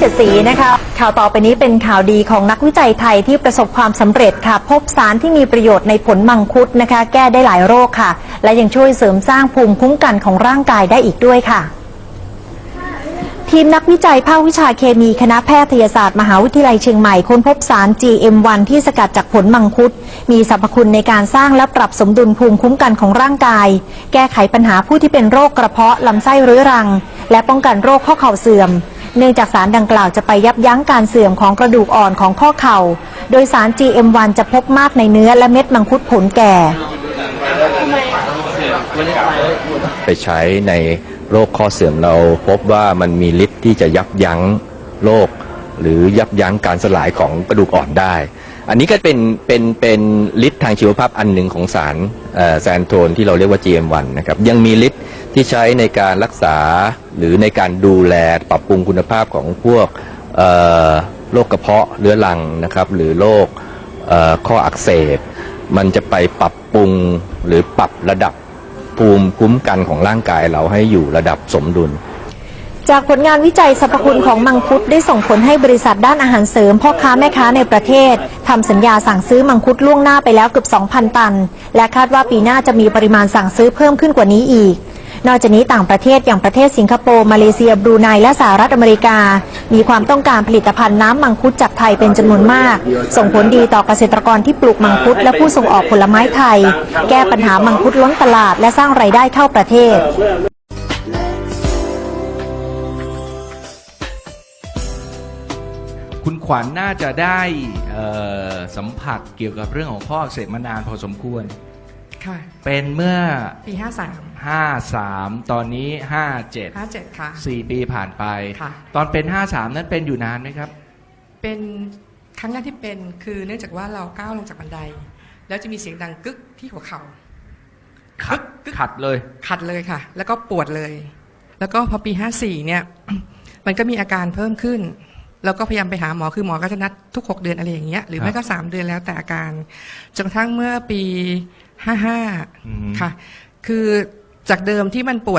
เจ็ดสีนะคะ ข่าวต่อไปนี้เป็นข่าวดีของนักวิจัยไทยที่ประสบความสำเร็จค่ะ พบสารที่มีประโยชน์ในผลมังคุดนะคะ แก้ได้หลายโรคค่ะ และยังช่วยเสริมสร้างภูมิคุ้มกันของร่างกายได้อีกด้วยค่ะทีมนักวิจัยภาควิชาเคมีคณะแพทยศาสตร์มหาวิทยาลัยเชียงใหม่ค้นพบสาร GM1 ที่สกัดจากผลมังคุด มีสรรพคุณในการสร้างและปรับสมดุลภูมิคุ้มกันของร่างกาย แก้ไขปัญหาผู้ที่เป็นโรคกระเพาะลำไส้เรื้อรัง และป้องกันโรคข้อเข่าเสื่อม เนื่องจากสารดังกล่าวจะไปยับยั้งการเสื่อมของกระดูกอ่อนของข้อเข่า โดยสาร GM1 จะพบมากในเนื้อและเม็ดมังคุดผลแก่ ไปใช้ในโรคข้อเสื่อมเราพบว่ามันมีฤทธิ์ที่จะยับยั้งโรคหรือยับยั้งการสลายของกระดูกอ่อนได้ อันนี้ก็เป็นเป็นเป็นฤทธิ์ทางชีวภาพอันหนึ่งของสารเอ่อแซนโทนที่เราเรียกว่า GM1 นะครับ ยังมีฤทธิ์ ที่ใช้ในการรักษาหรือในการดูแลปรับปรุงคุณภาพของพวกโรคกระเพาะเรื้อรังนะครับ หรือโรคข้ออักเสบ มันจะไปปรับปรุงหรือปรับระดับภูมิคุ้มกันของร่างกายเราให้อยู่ระดับสมดุลจากผลงานวิจัยสรรพคุณของมังคุดได้ส่งผลให้บริษัทด้านอาหารเสริมพ่อค้าแม่ค้าในประเทศทำสัญญาสั่งซื้อมังคุดล่วงหน้าไปแล้วเกือบ 2,000 ตัน และคาดว่าปีหน้าจะมีปริมาณสั่งซื้อเพิ่มขึ้นกว่านี้อีก นอกจากนี้ต่างประเทศอย่างประเทศสิงคโปร์มาเลเซียบรูไนและสหรัฐอเมริกา มีความต้องการผลิตภัณฑ์น้ำมังคุดจากไทยเป็นจำนวนมาก ส่งผลดีต่อเกษตรกรที่ปลูกมังคุดและผู้ส่งออกผลไม้ไทย แก้ปัญหามังคุดล้นตลาดและสร้างรายได้เข้าประเทศคุณขวัญน่าจะได้สัมผัสเกี่ยวกับเรื่องของข้ออักเสบมานานพอสมควร ค่ะ เป็นเมื่อ ปี53 53 ตอนนี้57 57ค่ะ4ปีผ่านไป ค่ะ ตอนเป็น 53 นั้นเป็นอยู่นานไหมครับ เป็นครั้งแรกที่เป็นคือเนื่องจากว่าเราก้าวลงจากบันได แล้วจะมีเสียงดังกึกที่หัวเขา่า ขัดขัดเลย ขัดเลยค่ะ แล้วก็ปวดเลย แล้วก็พอปี 54 เนี่ย มันก็มีอาการเพิ่มขึ้น แล้วก็พยายามไปหาหมอ คือหมอก็จะนัดทุก 6 เดือนอะไรอย่างเงี้ย หรือไม่ครัก็บ3เดือนแล้วแต่อาการ จนกระทั่งเมื่อปีอืม 55 ค่ะ คือจากเดิมที่มันปวด